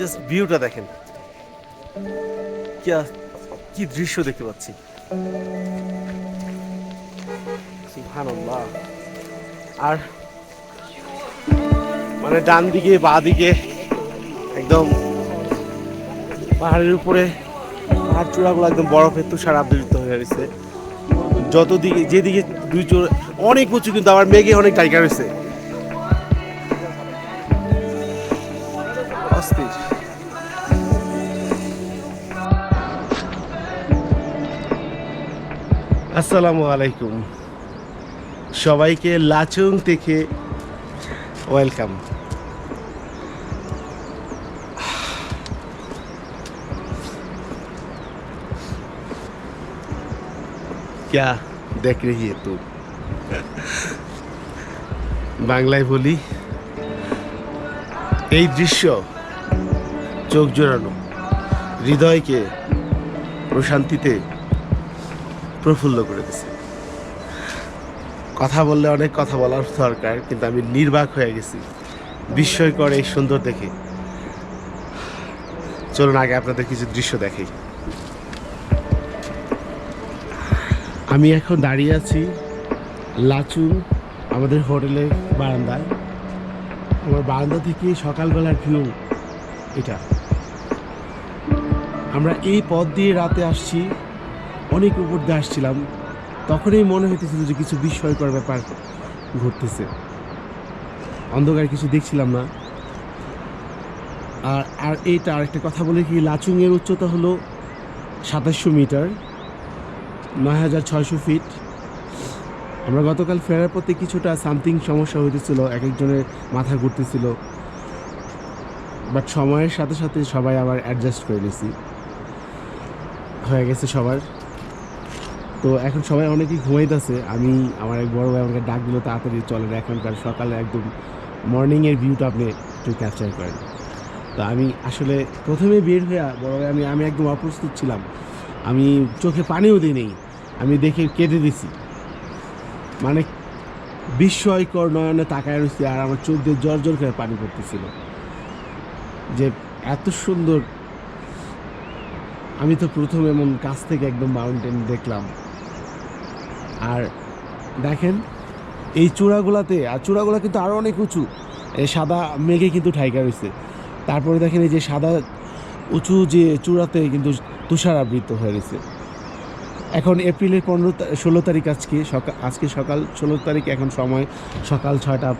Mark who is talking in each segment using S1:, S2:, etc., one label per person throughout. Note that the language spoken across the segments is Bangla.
S1: জাস্ট ভিউটা দেখেন। কি দৃশ্য দেখতে পাচ্ছি। আর মানে ডান দিকে, বা দিকে একদম পাহাড়ের উপরে পাহাড় চূড়াগুলো একদম বরফের তুষার আবৃত হয়ে রয়েছে। যত দিকে যেদিকে দুই চোর, অনেক উঁচু কিন্তু আবার মেঘে অনেক জায়গা রয়েছে। অস্থির আসসালামু আলাইকুম সবাইকে লাচুং থেকে ওয়েলকাম क्या देख रही है तू বাংলায় বলি এই দৃশ্য চোখ জোড়ানো, হৃদয়কে প্রশান্তিতে প্রফুল্ল করে দিছে। কথা বললে অনেক কথা বলার দরকার, কিন্তু আমি নির্বাক হয়ে গেছি। বিস্ময়কর এই সুন্দর দেখে। চলুন আগে আপনাদের কিছু দৃশ্য দেখাই। আমি এখন দাঁড়িয়ে আছি লাচু আমাদের হোটেলের বারান্দায়। আমার বারান্দা থেকে সকালবেলার ভিউ এটা। আমরা এই পথ দিয়ে রাতে আসছি, অনেক উপর দিয়ে আসছিলাম। তখনই মনে হইতেছিল যে কিছু বিস্ময়কর ব্যাপার ঘটতেছে। অন্ধকার কিছু দেখছিলাম না। আর আর এইটা আরেকটা কথা বলে কি, লাচুংয়ের উচ্চতা হলো সাতাশশো মিটার, নয় হাজার ছয়শো ফিট। আমরা গতকাল ফেরার পথে কিছুটা সামথিং সমস্যা হইতেছিল এক একজনের মাথা ঘুরতেছিল। বাট সময়ের সাথে সাথে সবাই আবার অ্যাডজাস্ট করে নিছি। হয়ে গেছে সবার। তো এখন সবাই অনেকেই ঘুমাইতেছে। আমি, আমার এক বড় ভাই আমাকে ডাক দিল, তাড়াতাড়ি চলেন, এখনকার সকালে একদম মর্নিংয়ের ভিউটা আপনি একটু ক্যাপচার করেন। তো আমি আসলে প্রথমে বের হয়ে বড় ভাই, আমি আমি একদম অপ্রস্তুত ছিলাম। আমি চোখে পানিও দিই নেই। আমি দেখে কেঁদে দিছি। মানে বিস্ময়কর নয়নে তাকায় রয়েছে আর আমার চোখ দিয়ে জর জর করে পানি পড়তেছিল। যে এত সুন্দর আমি তো প্রথম এমন কাছ থেকে একদম মাউন্টেন দেখলাম। আর দেখেন, এই চূড়াগুলাতে, আর চূড়াগুলা কিন্তু আরও অনেক উঁচু। এই সাদা মেঘে কিন্তু ঠাইকা রয়েছে। তারপরে দেখেন এই যে সাদা উঁচু যে চূড়াতে কিন্তু তুষার আবৃত হয়ে রয়েছে। এখন এপ্রিলের পনেরো ষোলো তারিখ আজকে সকাল আজকে সকাল ষোলো তারিখ, এখন সময় সকাল ছয়টা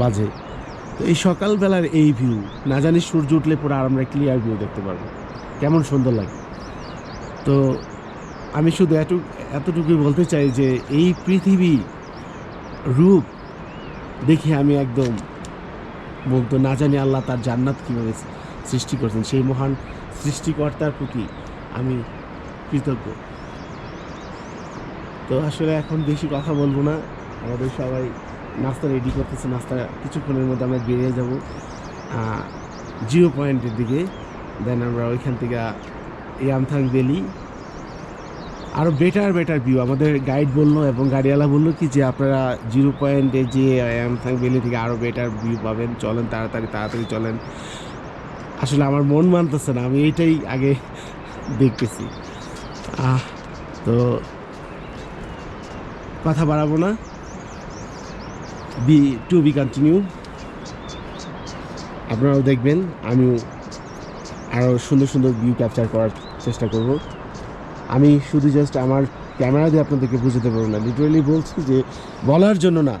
S1: বাজে। তো এই সকালবেলার এই ভিউ না জানি সূর্য উঠলে পুরো আর আমরা ক্লিয়ার ভিউ দেখতে পারব। কেমন সুন্দর লাগে। তো আমি শুধু এত এতটুকুই বলতে চাই যে এই পৃথিবী রূপ দেখে আমি একদম মুগ্ধ। না জানি আল্লাহ তার জান্নাত কীভাবে সৃষ্টি করছেন। সেই মহান সৃষ্টিকর্তার প্রতি আমি কৃতজ্ঞ। তো আসলে এখন বেশি কথা বলব না। আমাদের সবাই নাস্তা রেডি করতেছে। নাস্তা কিছুক্ষণের মধ্যে আমরা বেরিয়ে যাব জিরো পয়েন্টের দিকে। দেন আমরা ওইখান থেকে ইয়ামথাং ভ্যালি আরও বেটার বেটার ভিউ আমাদের গাইড বলল এবং গাড়িওয়ালা বলল কি যে আপনারা জিরো পয়েন্টে যে ইয়ামথাং ভ্যালি থেকে আরও বেটার ভিউ পাবেন। চলেন তাড়াতাড়ি তাড়াতাড়ি চলেন। আসলে আমার মন মানতেছে না, আমি এইটাই আগে দেখতেছি। আহ, তো কথা বাড়াবো না। বি টু বি কন্টিনিউ আপনারাও দেখবেন, আমিও আরও সুন্দর সুন্দর ভিউ ক্যাপচার করার চেষ্টা করব। আমি শুধু জাস্ট আমার ক্যামেরা দিয়ে আপনাদেরকে বুঝতে পারব না। লিটারেলি বলছি যে বলার জন্য না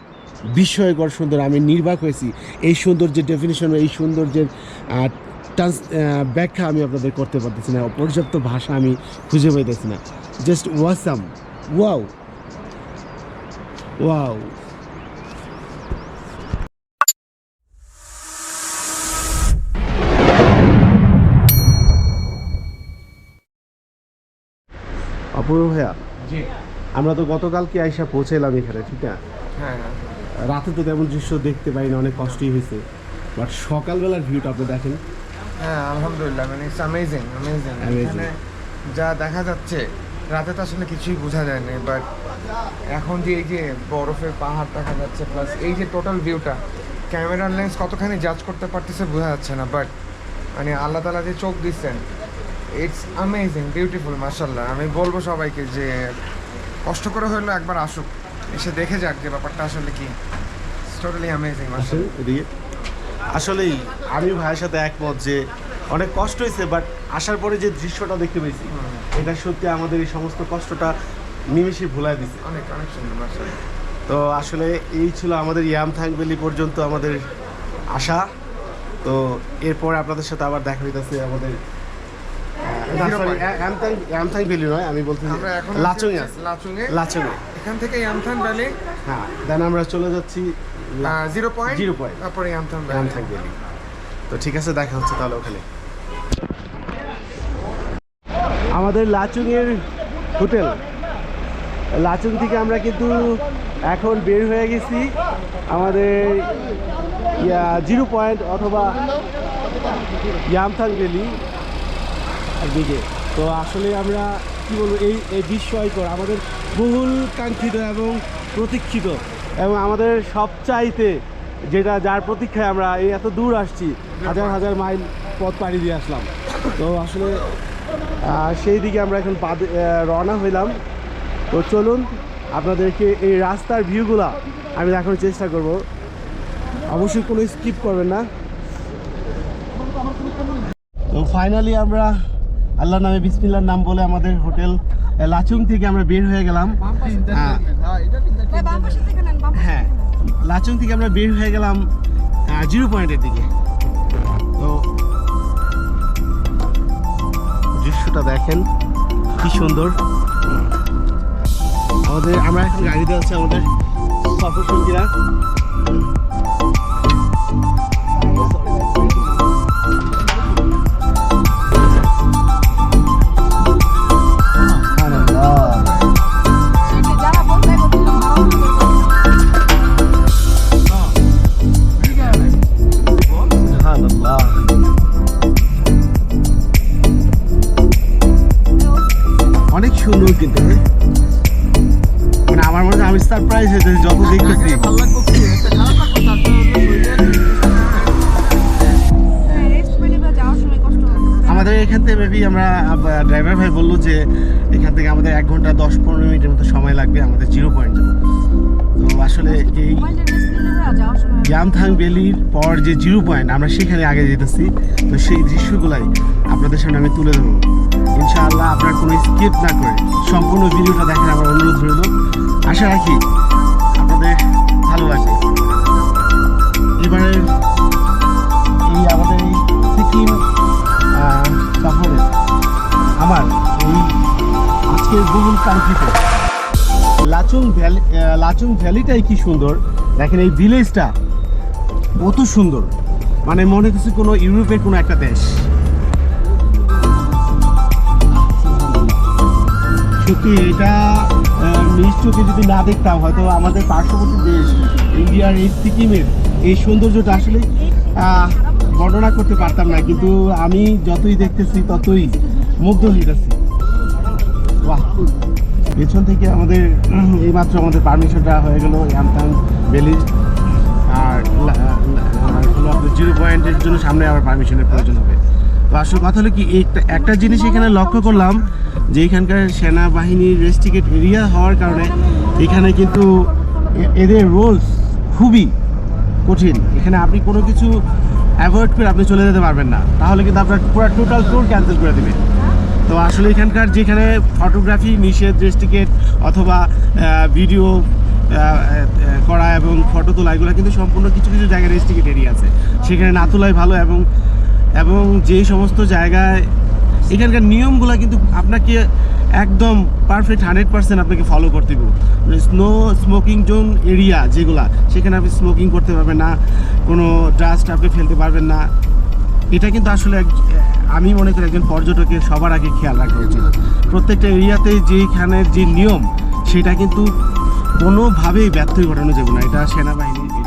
S1: বিস্ময়কর সুন্দর আমি নির্বাক হয়েছি। এই সৌন্দর্যের ডেফিনেশন এই সৌন্দর্যের আহ, ট্রান্স ব্যাখ্যা আমি আপনাদের করতে পারতেছি না। পর্যাপ্ত ভাষা আমি খুঁজে পাইতেছি না। জাস্ট ওয়াসাম ওয়াও ওয়াও অপূর্ব ভাইয়া।
S2: জি।
S1: আমরা তো গতকালকে আইসা পৌঁছাইলাম এখানে ঠিক না?
S2: হ্যাঁ হ্যাঁ।
S1: রাতে তো তেমন দৃশ্য দেখতে পাই না অনেক কষ্টই হয়েছে। বাট সকালবেলার ভিউটা আপনি দেখেন।
S2: হ্যাঁ আলহামদুলিল্লাহ মানে ইটস অ্যামেজিং অ্যামেজিং. এখানে যা দেখা যাচ্ছে রাতে তো আসলে কিছুই বোঝা যায় না বাট এখন যে এই যে বরফের পাহাড় দেখা যাচ্ছে প্লাস এই যে টোটাল ভিউটা ক্যামেরার লেন্স কতখানি জাজ করতে পারতেছে বোঝা যাচ্ছে না বাট মানে আল্লাহ তালা যে চোখ দিচ্ছেন ইটস অ্যামেজিং বিউটিফুল মার্শাল্লাহ আমি বলব সবাইকে যে কষ্ট করে হলেও একবার আসুক। এসে দেখে যাক যে ব্যাপারটা আসলে কি। টোটালি অ্যামেজিং
S1: আসলেই আমি ভাইয়ের সাথে একমত যে অনেক কষ্ট হয়েছে বাট আসার পরে যে দৃশ্যটা দেখতে পেয়েছি এটা সত্যি আমাদের এই সমস্ত কষ্টটা নিমিশে ভুলাই দিছে।
S2: অনেক অনেক সুন্দর
S1: তো আসলে এই ছিল আমাদের ইয়ামথাং ভ্যালি পর্যন্ত আমাদের আশা। তো এরপর আপনাদের সাথে আবার দেখা হইতেছে আমাদের ইয়ামথাং ভ্যালি নয় আমি বলতে
S2: আমরা এখন
S1: লাচুং
S2: আছি লাচুংয়ে
S1: লাচুং
S2: এখান থেকে ভ্যালি
S1: হ্যাঁ দেন আমরা চলে যাচ্ছি
S2: জিরো পয়েন্ট
S1: Zero point.
S2: তারপরে ভ্যালি
S1: ভ্যালি তো ঠিক আছে দেখা হচ্ছে তাহলে ওখানে। আমাদের লাচুংয়ের হোটেল। লাচুং থেকে আমরা কিন্তু এখন বের হয়ে গেছি। আমাদের জিরো পয়েন্ট অথবা ইয়ামথাং ভ্যালি দিকে তো আসলে আমরা, কি বলব, এই এই বিস্ময়কর আমাদের বহুল কাঙ্ক্ষিত এবং প্রতীক্ষিত। এবং আমাদের সবচাইতে যেটা, যার প্রতীক্ষায় আমরা এই এত দূর আসছি, হাজার হাজার মাইল পথ পাড়ি দিয়ে আসলাম। তো আসলে সেই দিকে আমরা এখন পা রওনা হইলাম। তো চলুন, আপনাদেরকে এই রাস্তার ভিউগুলা আমি দেখানোর চেষ্টা করব। অবশ্যই কোনো স্কিপ করবেন না। তো ফাইনালি আমরা আল্লাহ নামে বিসমিল্লার নাম বলে আমাদের হোটেল লাচুং থেকে আমরা বের হয়ে গেলাম। হ্যাঁ, লাচুং থেকে আমরা বের হয়ে গেলাম জিরো পয়েন্টের দিকে। তো দৃশ্যটা দেখেন কি সুন্দর। আমাদের আমরা এখন গাড়িতে আছে আমাদের সফর সঙ্গীরা এখান থেকে মেবি আমরা ড্রাইভার ভাই বলল যে এখান থেকে আমাদের এক ঘণ্টা দশ পনেরো মিনিটের মতো সময় লাগবে আমাদের জিরো পয়েন্ট তো আসলে এই ইয়ামথাং ভ্যালির পর যে জিরো পয়েন্ট আমরা সেখানে আগে যেতেছি। তো সেই দৃশ্যগুলাই আপনাদের সামনে আমি তুলে ধরবো। ইনশাআল্লাহ আপনার কোনো স্কিপ না করে সম্পূর্ণ ভিডিওটা দেখার আমার অনুরোধ রইল। আশা রাখি আপনাদের ভালো লাগবে। লাচুং ভ্যালি লাচুং ভ্যালিটাই কি সুন্দর? দেখেন এই ভিলেজটা কত সুন্দর। মানে মনে হচ্ছে কোনো ইউরোপের কোনো একটা দেশ। সত্যি এটা যদি না দেখতাম, হয়তো আমাদের পার্শ্ববর্তী দেশ, ইন্ডিয়ার এই সিকিমের এই সৌন্দর্যটা আসলে বর্ণনা করতে পারতাম না। কিন্তু আমি যতই দেখতেছি, ততই মুগ্ধ হয়ে যাচ্ছি। বাহ। পেছন থেকে আমাদের এইমাত্র আমাদের পারমিশনটা হয়ে গেল ইয়ামতাং ভ্যালি আর জিরো পয়েন্টের জন্য সামনে আবার পারমিশনের প্রয়োজন হবে। তো আসল কথা হলো কি, একটা- জিনিস এখানে লক্ষ্য করলাম, যে এখানকার সেনাবাহিনীর রেস্ট্রিকেট এরিয়া হওয়ার কারণে এখানে কিন্তু এদের রোলস খুবই কঠিন। এখানে আপনি কোনো কিছু অ্যাভয়েড করে আপনি চলে যেতে পারবেন না। তাহলে কিন্তু আপনার পুরো টোটাল ট্যুর ক্যান্সেল করে দেবে। তো আসলে এখানকার যেখানে ফটোগ্রাফি নিষেধ রেস্টিকেট অথবা ভিডিও করা এবং ফটো তোলা, এগুলো কিন্তু সম্পূর্ণ কিছু কিছু জায়গায় রেস্টিকেট এরিয়া আছে। সেখানে না তোলাই ভালো এবং এবং যে সমস্ত জায়গায় এখানকার নিয়মগুলো কিন্তু আপনাকে একদম পারফেক্ট হান্ড্রেড পার্সেন্ট আপনাকে ফলো করতে হবে। স্নো স্মোকিং জোন এরিয়া যেগুলা, সেখানে আপনি স্মোকিং করতে পারবেন না, কোনো ড্রাস্ট আপনি ফেলতে পারবেন না। এটা কিন্তু আসলে আমি মনে করি একজন পর্যটকের সবার আগে খেয়াল রাখা উচিত। প্রত্যেকটা এরিয়াতে যেখানের যে নিয়ম, সেটা কিন্তু কোনোভাবেই ব্যর্থ ঘটানো যাবে না। এটা সেনাবাহিনীর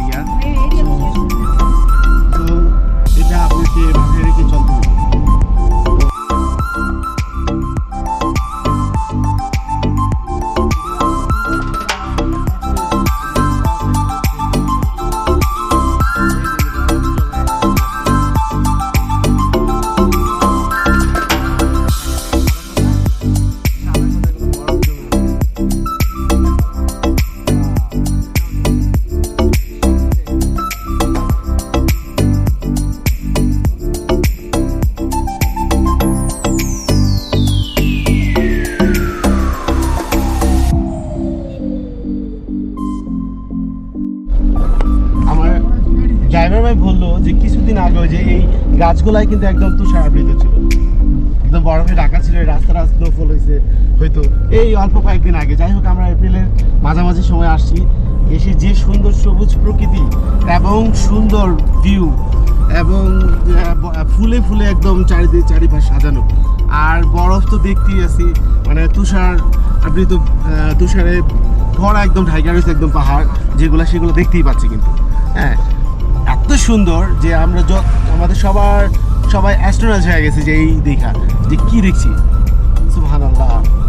S3: এই
S1: গাছগুলাই কিন্তু একদম তুষার আবৃত ছিল। একদম বরফে ঢাকা ছিল, এই রাস্তা রাস্তা স্নোফল হয়েছে হয়তো এই অল্প কয়েকদিন আগে। যাই হোক, আমরা এপ্রিলের মাঝামাঝি সময় আসছি। এসে যে সুন্দর সবুজ প্রকৃতি এবং সুন্দর ভিউ এবং ফুলে ফুলে একদম চারিদিকে, চারিপাশ সাজানো। আর বরফ তো দেখতেই আছি মানে তুষার আবৃত তুষারে ভরা একদম ঢাইকা রয়েছে একদম পাহাড়, যেগুলো সেগুলো দেখতেই পাচ্ছি কিন্তু। হ্যাঁ এত সুন্দর যে আমরা আমাদের সবার, সবাই অ্যাস্ট্রোনাজ হয়ে গেছে যে এই দেখা, যে কী দেখছি? সুবহানাল্লাহ। এই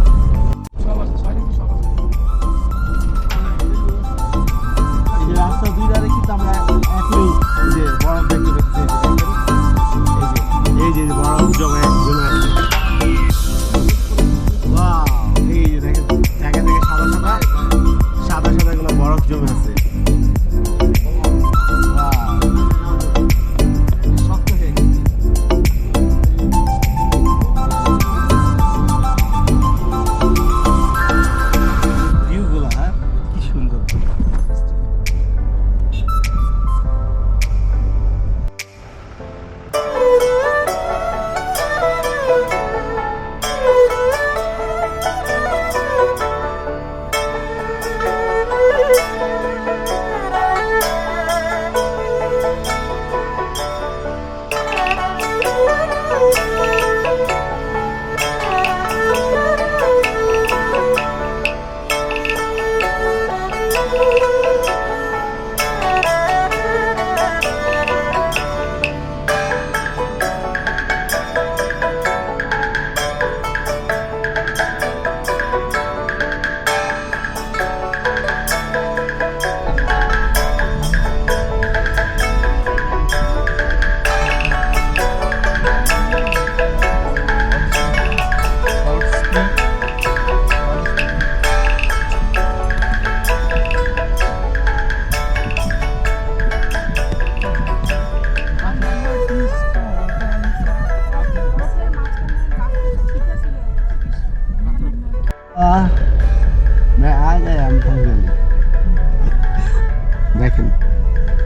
S1: দেখেন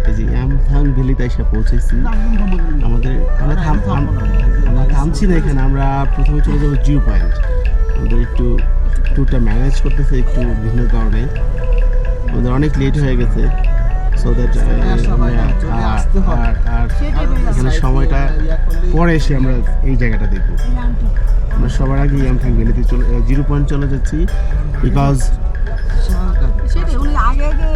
S1: এই যে আমথাং ভ্যালিতে এসে পৌঁছেছি আমাদের আমরা থাম আমরা থামছি না এখানে আমরা প্রথমে চলে যাব জিও পয়েন্ট আমাদের একটু ট্যুরটা ম্যানেজ করতেছে একটু ভিন্ন কারণে আমাদের অনেক লেট হয়ে গেছে সো দ্যাট আর আর এখানে সময়টা পরে এসে আমরা এই জায়গাটা দেখব। আমরা সবার আগে আমথাং ভ্যালিতে চলে জিরো পয়েন্ট চলে যাচ্ছি বিকজ
S3: সেটাই, আগে আগে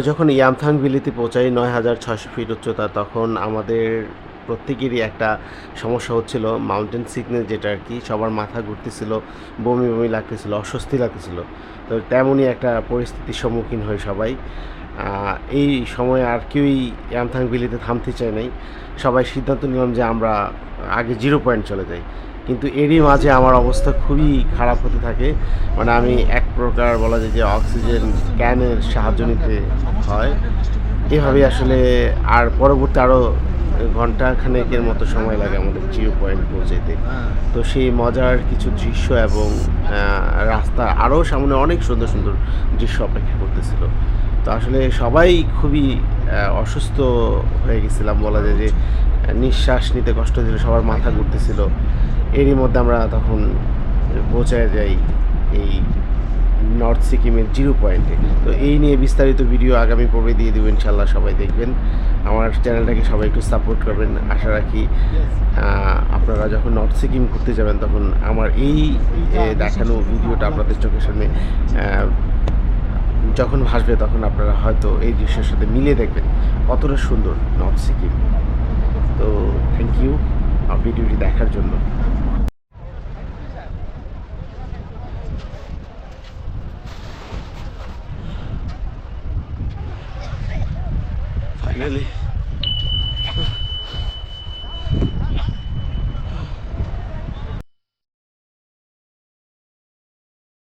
S1: আমরা যখন ইয়ামথাং ভ্যালিতে পৌঁছাই নয় হাজার ছশো ফিট উচ্চতা, তখন আমাদের প্রত্যেকেরই একটা সমস্যা হচ্ছিল মাউন্টেন সিকনেস যেটা আর কি। সবার মাথা ঘুরতেছিল, বমি বমি লাগতেছিল, অস্বস্তি লাগতেছিল। তো তেমনই একটা পরিস্থিতির সম্মুখীন হয় সবাই। এই সময় আর কেউই ইয়ামথাং ভ্যালিতে থামতে চায় নাই। সবাই সিদ্ধান্ত নিলাম যে আমরা আগে জিরো পয়েন্ট চলে যাই। কিন্তু এরই মাঝে আমার অবস্থা খুবই খারাপ হতে থাকে। মানে আমি এক প্রকার বলা যায় যে অক্সিজেন ক্যানের সাহায্য নিতে হয়। এভাবে আসলে আর পরবর্তী আরও ঘণ্টা খানেকের মতো সময় লাগে আমাদের জিরো পয়েন্ট পৌঁছাইতে। তো সেই মজার কিছু দৃশ্য এবং রাস্তা আরও সামনে অনেক সুন্দর সুন্দর দৃশ্য অপেক্ষা করতেছিল। তো আসলে সবাই খুবই অসুস্থ হয়ে গেছিলাম বলা যায় যে, নিঃশ্বাস নিতে কষ্ট ছিল সবার মাথা ঘুরতেছিল। এরই মধ্যে আমরা তখন পৌঁছায় যাই এই নর্থ সিকিমের জিরো পয়েন্টে তো এই নিয়ে বিস্তারিত ভিডিও আগামী পর্বে দিয়ে দেবো ইনশাল্লাহ সবাই দেখবেন। আমার চ্যানেলটাকে সবাই একটু সাপোর্ট করবেন। আশা রাখি আপনারা যখন নর্থ সিকিম ঘুরতে যাবেন, তখন আমার এই দেখানো ভিডিওটা আপনাদের চোখের সামনে যখন ভাসবে, তখন আপনারা হয়তো এই দৃশ্যের সাথে মিলিয়ে দেখবেন কতটা সুন্দর নর্থ সিকিম তো থ্যাংক ইউ ভিডিওটি দেখার জন্য।